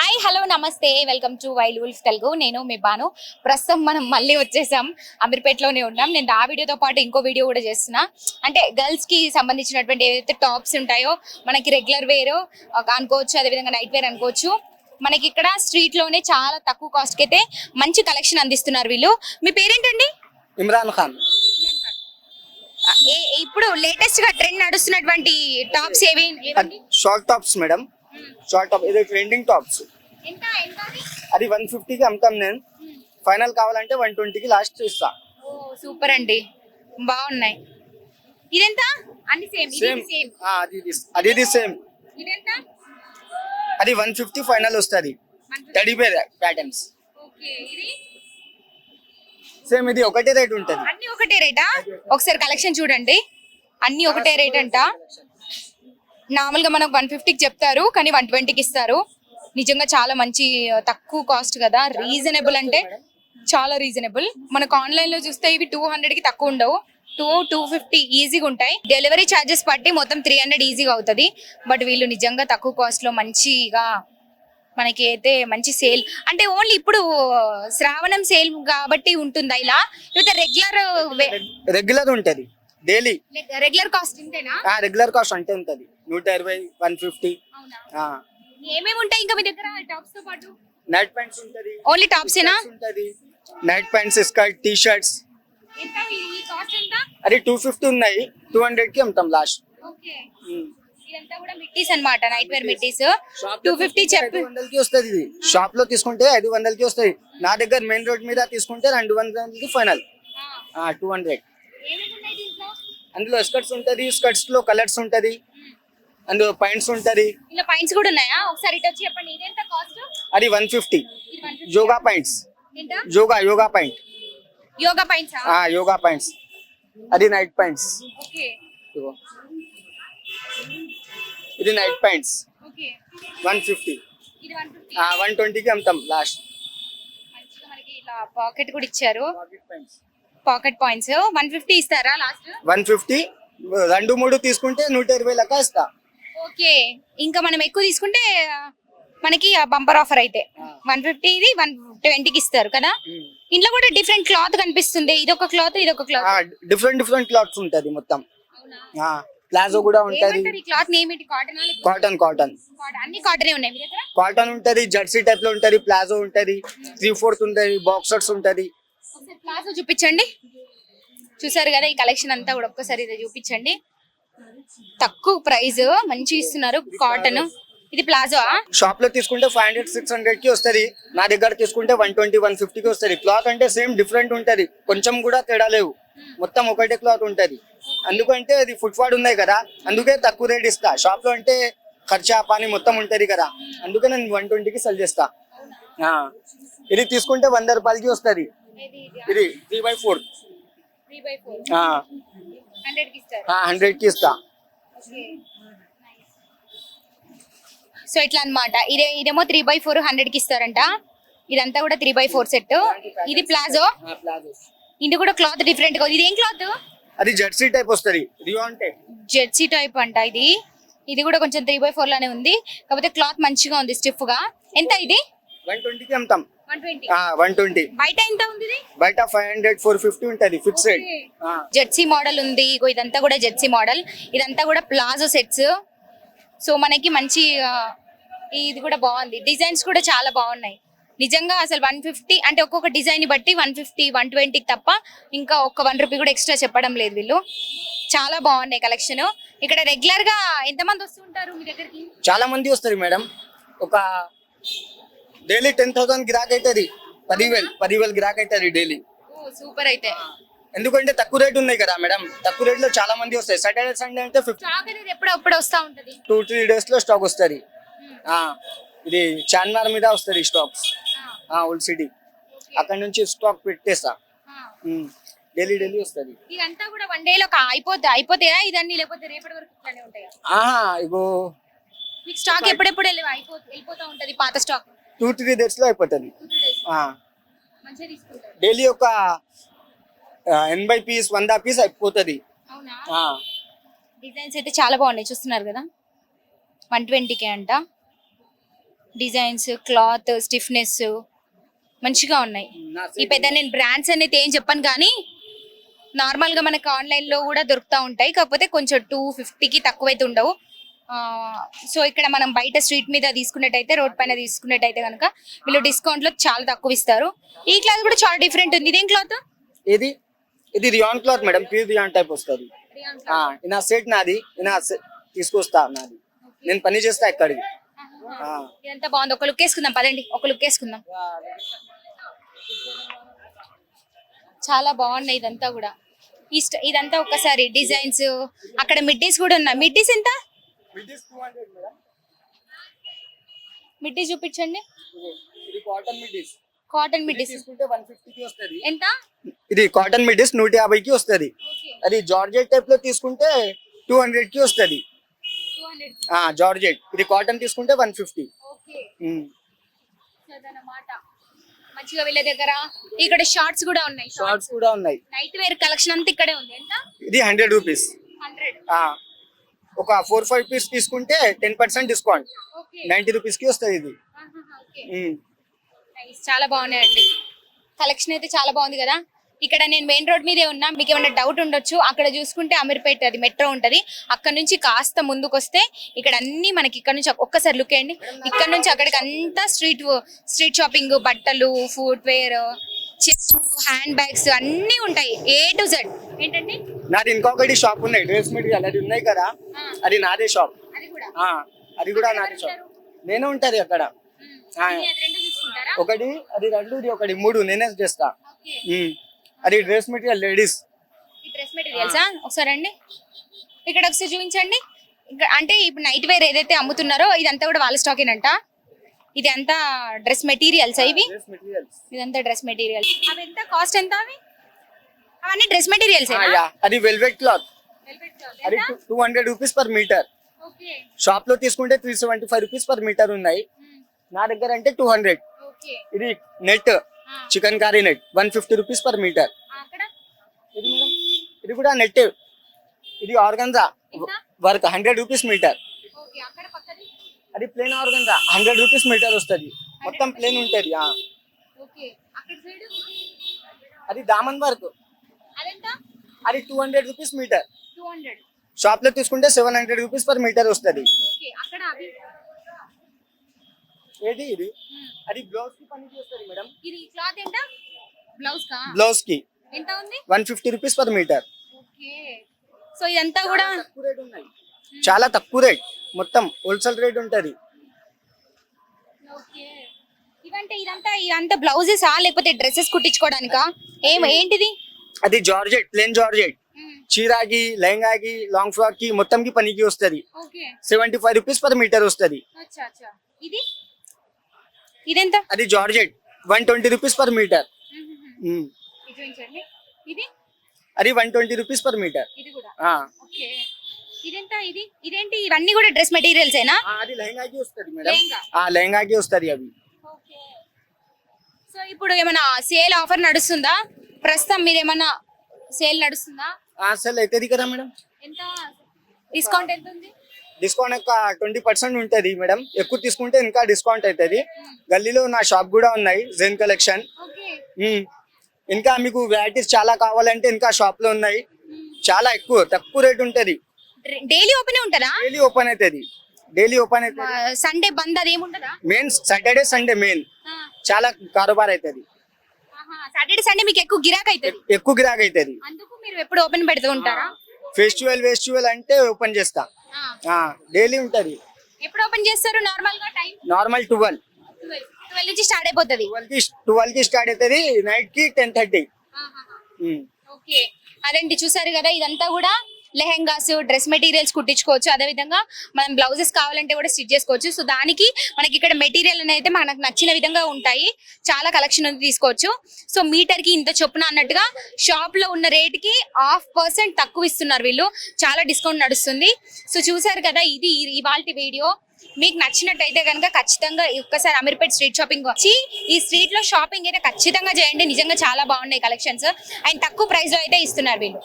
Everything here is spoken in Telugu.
హాయ్ హలో నమస్తే. Welcome to Wild Wolf Telugu నేను మీ బాను. ప్రస్తుతం మనం మళ్ళీ వచ్చేసాం. అమీర్పేటలోనే ఉన్నాం. నేను ఆ వీడియోతో పాటు ఇంకో వీడియో కూడా చేస్తున్నా. అంటే గర్ల్స్కి సంబంధించినటువంటి ఏదైతే టాప్స్ ఉంటాయో మనకి రెగ్యులర్ వేర్ అనుకోవచ్చు అదేవిధంగా నైట్ వేర్ అనుకోవచ్చు. మనకి ఇక్కడ స్ట్రీట్లోనే చాలా తక్కువ కాస్ట్కి అయితే మంచి కలెక్షన్ అందిస్తున్నారు వీళ్ళు. మీ పేరేంటండి? ఇమ్రాన్ ఖాన్. ఇప్పుడు లేటెస్ట్గా ట్రెండ్ నడుస్తున్నటువంటి టాప్స్ ఏవి? Short tops madam. Short top ఇది ట్రెండింగ్ టాప్స్ అది? వన్ ఫిఫ్టీకి అమ్ముతాం నేను. ఫైనల్ కావాలంటే వన్ ట్వంటీకి లాస్ట్ ఇస్తా. ఓ సూపర్ అండి. బాగున్నాయి. ఇదెంత? అన్ని సేమ్ సేమ్ ఇది సేమ్ అది ఇది. అది ఇది సేమ్ ఇదెంత? అది వన్ ఫిఫ్టీ ఫైనల్ వస్తుంది. థర్టీ పేర్ ప్యాటర్న్స్ సేమ్ ఇది? ఒకటే రేట్ ఉంటుంది. అన్ని ఒకటే రేటా ఒకసారి కలెక్షన్ చూడండి. అన్ని ఒకటే రేట్ అంట. నార్మల్గా మనకు వన్ ఫిఫ్టీకి చెప్తారు కానీ వన్ ట్వంటీకి ఇస్తారు. నిజంగా చాలా మంచి తక్కువ కాస్ట్ కదా. రీజనబుల్ అంటే చాలా రీజనబుల్. మనకు ఆన్లైన్లో చూస్తే ఇవి టూ హండ్రెడ్కి తక్కువ ఉండవు. టూ టూ ఫిఫ్టీ ఈజీగా ఉంటాయి. డెలివరీ ఛార్జెస్ పట్టి మొత్తం త్రీ హండ్రెడ్ ఈజీగా అవుతుంది. బట్ వీళ్ళు నిజంగా తక్కువ కాస్ట్లో మంచిగా మనకి అయితే మంచి సేల్. అంటే ఓన్లీ ఇప్పుడు శ్రావణం సేల్ కాబట్టి ఉంటుందా ఇలా? లేకపోతే రెగ్యులర్ రెగ్యులర్ ఉంటుంది. డైలీ. రెగ్యులర్ కాస్ట్ ఇంతేనా? రెగ్యులర్ కాస్ట్ అంటే ఉంటుంది. నూట ఇరవై వన్ ఫిఫ్టీ. ఏమేమి ఉంటాయి ఇంకా మీ దగ్గర టాప్స్తో పాటు? నైట్ ప్యాంట్స్ ఉంటుంది. ఓన్లీ టాప్స్ ఏనా? ఉంటుంది. Night pants skirt T shirts అది టూ ఫిఫ్టీ ఉన్నాయి. టూ హండ్రెడ్కి అమ్ముతాం last. Night wear two fifty చెప్పి. వందలకి వస్తుంది ఇది. షాప్లో తీసుకుంటే ఐదు వందలకి వస్తుంది. నా దగ్గర మెయిన్ రోడ్ మీద తీసుకుంటే రెండు వందలకి ఫైనల్. Two hundred. అందులో స్కర్ట్స్ ఉంటది స్కర్ట్స్లో కలర్స్ ఉంటది. అందులో పాయింట్స్ ఉంటది ఇలా పాయింట్స్ కూడా ఉన్నాయా? ఒకసారి ఇటు వచ్చి చెప్పండి. ఇదెంత కాస్ట్ అది వన్ ఫిఫ్టీ యోగా పాయింట్స్. ఎంత? Yoga yoga point. Yoga points? Yoga points. అది నైట్ పాయింట్స్. ఓకే. ఇది night points. Okay. One fifty ఇది వన్ ఫిఫ్టీ వన్ ట్వంటీకి అమ్ముతాం లాస్ట్. మనకి ఇలా పాకెట్ కూడా ఇచ్చారు. పాకెట్ పాయింట్స్ వన్ ఫిఫ్టీ ఇస్తారా లాస్ట్? వన్ ఫిఫ్టీ రెండు మూడు తీసుకుంటే నూట ఇరవై లెక్క ఇస్తా. ఓకే. ఇంకా మనం ఎక్కువ తీసుకుంటే మనకి బంపర్ ఆఫర్ అయితే. వన్ ఫిఫ్టీ ఇది వన్ ట్వంటీకి ఇస్తారు కదా? ఇంట్లో కూడా డిఫరెంట్ క్లాత్ కనిపిస్తుంది. ఇది ఒక క్లాత్ ఇది ఒక క్లాత్ డిఫరెంట్ డిఫరెంట్ క్లాత్స్ ఉంటది మొత్తం. ప్లాజో కూడా ఉంటది. క్లాత్ కాటన్ కాటన్ కాటన్ అన్ని కాటనే ఉన్నాయి కాటన్ ఉంటది జెర్సీ టైప్లో ఉంటది ప్లాజో ఉంటది త్రీ ఫోర్త్ ఉంటది బాక్సర్స్ ఉంటది. ప్లాజో చూపించండి. చూసారు కదా ఈ కలెక్షన్ అంతా కూడా ఒక్కసారి ఇది చూపించండి. తక్కువ ప్రైస్ మంచి ఇస్తున్నారు కాటన్. ఇది ప్లాజో షాప్లో తీసుకుంటే ఫైవ్ హండ్రెడ్ సిక్స్ హండ్రెడ్కి వస్తది. నా దగ్గర తీసుకుంటే వన్ ట్వంటీ వన్ ఫిఫ్టీకి వస్తది. క్లాత్ అంటే సేమ్ డిఫరెంట్ ఉంటది. కొంచెం కూడా తేడా లేవు. మొత్తం ఒకటే క్లాత్ ఉంటది. అందుకంటే అది ఫుట్పాత్ ఉన్నాయి కదా. అందుకే తక్కువ రేట్ ఇస్తా. షాప్లో అంటే ఖర్చా పాని మొత్తం ఉంటది కదా. అందుకే నేను వన్ ట్వంటీకి సెల్ చేస్తా. ఆ. ఇది తీసుకుంటే వంద రూపాయలకి వస్తది. ఇది త్రీ బై ఫోర్కి హండ్రెడ్కి ఇస్తా. సో ఇట్లా అన్నమాట ఇదే ఇదేమో త్రీ బై ఫోర్ హండ్రెడ్కి ఇస్తారంట. ఇదంతా కూడా త్రీ బై ఫోర్ సెట్ ఇది ప్లాజో? ఇది కూడా క్లాత్ డిఫరెంట్గా. ఇది ఏం క్లాత్? అది జెర్సీ టైప్ వస్తది. జెర్సీ టైప్ అంట ఇది. ఇది కూడా కొంచెం త్రీ బై ఫోర్ లానే ఉంది. కాకపోతే క్లాత్ మంచిగా ఉంది స్టిఫ్గా ఎంత ఇది? వన్ ట్వంటీకి అమ్ముతాం. వన్ ట్వంటీ వన్ ట్వంటీ బయట ఎంత ఉంది ఇది? బయట ఫైవ్ హండ్రెడ్ ఫోర్ ఫిఫ్టీ ఉంటది ఫిక్స్డ్. జెర్సీ మోడల్ ఉంది ఇగో ఇదంతా కూడా జెర్సీ మోడల్ ఇదంతా కూడా ప్లాజో సెట్స్ సో మనకి మంచి ఇది కూడా బాగుంది. డిజైన్స్ కూడా చాలా బాగున్నాయి. నిజంగా అసలు వన్ ఫిఫ్టీ అంటే ఒక్కొక్క డిజైన్ బట్టి వన్ ఫిఫ్టీ వన్ ట్వంటీకి తప్ప ఇంకా ఒక్క వన్ రూపీ కూడా ఎక్స్ట్రా చెప్పడం లేదు వీళ్ళు. చాలా బాగున్నాయి కలెక్షన్ ఇక్కడ రెగ్యులర్గా ఎంతమంది వస్తుంటారు మీ దగ్గరికి? చాలా మంది వస్తారు మేడం. ఒక డైలీ టెన్ థౌసండ్ గిరాక్ అవుతుంది పదివేలు పదివేలు గిరాక్ అవుతుంది డైలీ. సూపర్ అయితే. ఎందుకంటే తక్కువ రేట్ ఉన్నాయి కదా మేడం. తక్కువ రేట్లో చాలా మంది వస్తాయి. సాటర్డే సండే అంటే ఫిఫ్టీ వస్తా ఉంటది. టూ త్రీ డేస్లో స్టాక్ వస్తుంది. ఇది చార్మినార్ మీద వస్తుంది స్టాక్స్. Old city. అక్కడ నుంచి స్టాక్ పెట్టేస్తా. డైలీ డైలీ వస్తుంది. ఇదంతా కూడా వన్ డే లో అయిపోతే అయిపోతాయా? ఇదన్నీ లేకపోతే రేపటి వరకు ఇట్లానే ఉంటాయా? ఆహా ఇగో. మీకు స్టాక్ ఎప్పుడెప్పుడు వెళ్ళిపోతా ఉంటది పాత స్టాక్? టూ త్రీ డేస్లో అయిపోతుంది డైలీ ఒక ఎనభై పీస్ వంద పీస్ అయిపోతుంది. డిజైన్స్ అయితే చాలా బాగున్నాయి చూస్తున్నారు కదా? వన్ ట్వంటీకే అంట. డిజైన్స్ క్లాత్ స్టిఫ్నెస్ మంచిగా ఉన్నాయి. ఈ పెద్ద నేను బ్రాండ్స్ అనేది ఏం చెప్పను కానీ నార్మల్గా మనకి ఆన్లైన్లో కూడా దొరుకుతూ ఉంటాయి. కాకపోతే కొంచెం టూ ఫిఫ్టీకి తక్కువైతే ఉండవు. సో ఇక్కడ మనం బయట స్ట్రీట్ మీద తీసుకున్నట్టయితే రోడ్ పైన తీసుకున్నట్టయితే కనుక వీళ్ళు డిస్కౌంట్లో చాలా తక్కువ ఇస్తారు. ఈ క్లాత్ కూడా చాలా డిఫరెంట్ ఉంది. ఇదేం క్లాత్? ఇది ఇది rayon cloth madam. Pure rayon type వస్తుంది. ఆ, నా సెట్ నాది. నా తీసుకొస్తా నాది. నేను పని చేస్తా ఇక్కడికి. ఇదంతా బాగుంది? ఒక లుక్ వేసుకుందాం. పదండి. ఒక లుక్ వేసుకుందాం. చాలా బాగున్నాయి ఇదంతా కూడా. ఇదంతా ఒకసారి డిజైన్స్. అక్కడ మిడ్డీస్ కూడా ఉన్నాయి. మిడ్డీస్ ఎంత? మిడ్డీ చూపించండి. ఇది కాటన్ మిడ్డీస్ కాటన్ మిడ్డీస్ తీసుకుంటే వన్ ఫిఫ్టీకి వస్తుంది. ఎంత? ఇది కాటన్ మిడ్డీస్ నూట యాభైకి వస్తుంది. అది జార్జెట్ టైప్లో తీసుకుంటే టూ హండ్రెడ్కి వస్తుంది. జార్జెట్ ఇది కాటన్ తీసుకుంటే వన్ ఫిఫ్టీ మంచిగా వీళ్ళ దగ్గర. ఇక్కడ షార్ట్స్ కూడా ఉన్నాయి షార్ట్స్ కూడా ఉన్నాయి. నైట్ వేర్ కలెక్షన్ అంతా ఇక్కడే ఉంది. ఎంత? ఇది హండ్రెడ్ రూపీస్ హండ్రెడ్ ఒక ఫోర్ ఫైవ్ పీస్ తీసుకుంటే టెన్ పర్సెంట్ డిస్కౌంట్. నైన్టీ రూపీస్కి వస్తుంది ఇది. చాలా బాగున్నాయండి. కలెక్షన్ అయితే చాలా బాగుంది కదా? ఇక్కడ నేను మెయిన్ రోడ్ మీదే ఉన్నా మీకు ఏమైనా డౌట్ ఉండొచ్చు అక్కడ చూసుకుంటే అమీర్పేట అది మెట్రో ఉంటది. అక్కడ నుంచి కాస్త ముందుకు వస్తే ఇక్కడ అన్ని మనకి ఇక్కడ నుంచి ఒక్కసారి లుక్ వేయండి. ఇక్కడ నుంచి అక్కడికి అంతా స్ట్రీట్ స్ట్రీట్ షాపింగ్ బట్టలు ఫుట్ వేర్ చెప్పులు హ్యాండ్ బ్యాగ్స్ అన్నీ ఉంటాయి. ఏ టు జెడ్ ఏంటండి? నాది ఇంకొకటి షాప్ ఉన్నాయి. డ్రెస్ మెటీరియల్ అది ఉన్నాయి కదా. అది నాదే షాప్ అది కూడా? ఆ, అది కూడా నాదే షాప్ నేనే ఉంటది అక్కడ. ఒకటి అది రెండు ఇది ఒకటి మూడు నేనే చేస్తా. అది డ్రెస్ మెటీరియల్ లేడీస్ ఈ డ్రెస్ మెటీరియల్సా ఒకసారి అండి ఇక్కడ ఒకసారి చూపించండి. అంటే ఇప్పుడు నైట్ వేర్ ఏదైతే అమ్ముతున్నారో ఇదంతా కూడా వాళ్ళ స్టాకేనంట ఇది అంతా డ్రెస్ మెటీరియల్స్ ఇవి? ఇదంతా డ్రెస్ మెటీరియల్ అవి ఎంత? కాస్ట్ ఎంత అవి? అవన్నీ డ్రెస్ మెటీరియల్స్ అది వెల్వెట్ క్లాత్ అది two hundred rupees per metre షాప్లో తీసుకుంటే three seventy five rupees per metre ఉన్నాయి నా దగ్గర అంటే టూ హండ్రెడ్ ఇది net chikankari net one fifty rupees per metre ఇది మేడం. ఇది కూడా నెట్ ఇది organza? Work hundred rupees metre అది plain organza hundred rupees metre వస్తుంది. మొత్తం ప్లేన్ ఉంటుంది అది దామన్ వర్క్ అది టూ హండ్రెడ్ రూపీస్ మీటర్. షాప్లో తీసుకుంటే seven hundred rupees per metre వస్తుంది. ఏది ఇది? అది బ్లౌజ్కి పని చేస్తుంది మేడం. ఇది క్లాత్ ఎంత? బ్లౌజ్ కా బ్లౌజ్కి ఎంత ఉంది? One fifty rupees per metre. Okay. So ఇదంతా కూడా తక్కువ రేట్ ఉన్నాయి. చాలా తక్కువ రేట్. మొత్తం హోల్సేల్ రేట్ ఉంటది. ఓకే. ఇవంటే ఇదంతా ఇదంతా బ్లౌజెస్ ఆ లేకపోతే డ్రెస్సెస్ కుట్టించుకోవడానికా ఏం ఏంటిది? అది జార్జెట్ ప్లేన్ జార్జెట్. చీరాకి లెహంగాకి లాంగ్ ఫ్రాక్కి మొత్తం కి పనికి వస్తుంది. Seventy five rupees per metre వస్తుంది. ఇదెంత? అది georgette one twenty rupees per metre. అది one twenty rupees per metre. ఇదెంత ఇది? ఇదేంటి? ఇవన్నీ కూడా డ్రెస్ మెటీరియల్స్ ఏనా అది లెహంగాకి వస్తుంది మేడం. లెహంగా. ఆ లెహంగాకి వస్తుంది అవి. సో ఇప్పుడు ఏమైనా సేల్ ఆఫర్ నడుస్తుందా? ప్రస్తుతం మీరు ఏమైనా సేల్ నడుస్తుందా? అసలు అవుతుంది కదా మేడం. ఎంత డిస్కౌంట్ ఎంత ఉంది డిస్కౌంట్ ఒక ట్వంటీ పర్సెంట్ ఉంటుంది మేడం. ఎక్కువ తీసుకుంటే ఇంకా డిస్కౌంట్ అవుతుంది. గల్లీలో నా షాప్ కూడా ఉన్నాయి జెన్ కలెక్షన్. ఇంకా మీకు వెరైటీస్ చాలా కావాలంటే ఇంకా షాప్లో ఉన్నాయి. చాలా ఎక్కువ తక్కువ రేట్ ఉంటది. డైలీ ఓపెన్ ఉంటుందా? డైలీ ఓపెన్ అవుతుంది. డైలీ ఓపెన్ అవుతుంది. సండే బంద్ అది ఏముంటదా మెయిన్ సాటర్డే సండే మెయిన్. చాలా కారోబార్ అవుతుంది. సాటర్డే సండే మీకు ఎక్కువ గిరాక్ అవుతుంది. ఎక్కువ గిరాక్ అవుతుంది. అందుకు మీరు ఎప్పుడు ఓపెన్ పెడుతూ ఉంటారా ఫెస్టివల్ ఫెస్టివల్ అంటే ఓపెన్ చేస్తా. ఆ. డైలీ ఉంటది. ఎప్పుడు ఓపెన్ చేస్తారు? నార్మల్గా టైం? Normal twelve. ట్వెల్వ్. నుంచి స్టార్ట్ అయిపోతుంది. ట్వెల్వ్కి ట్వెల్వ్కి స్టార్ట్ అవుతుంది నైట్కి టెన్ థర్టీ. ఓకే. అదండి చూసారు కదా ఇదంతా కూడా లెహెంగాస్ డ్రెస్ మెటీరియల్స్ కుట్టించుకోవచ్చు. అదే విధంగా మనం బ్లౌజెస్ కావాలంటే కూడా స్టిచ్ చేసుకోవచ్చు. సో దానికి మనకి ఇక్కడ మెటీరియల్ అనేది మనకు నచ్చిన విధంగా ఉంటాయి. చాలా కలెక్షన్ ఉంది తీసుకోవచ్చు. సో మీటర్కి ఇంత చొప్పున అన్నట్టుగా షాప్లో ఉన్న రేట్కి హాఫ్ పర్సెంట్ తక్కువ ఇస్తున్నారు వీళ్ళు. చాలా డిస్కౌంట్ నడుస్తుంది. సో చూసారు కదా ఇది ఇవాళ వీడియో. మీకు నచ్చినట్టయితే కనుక ఖచ్చితంగా ఒక్కసారి అమీర్పేట్ స్ట్రీట్ షాపింగ్ వచ్చి ఈ స్ట్రీట్లో షాపింగ్ అయితే ఖచ్చితంగా చేయండి. నిజంగా చాలా బాగున్నాయి కలెక్షన్స్. అండ్ తక్కువ ప్రైస్లో అయితే ఇస్తున్నారు వీళ్ళు.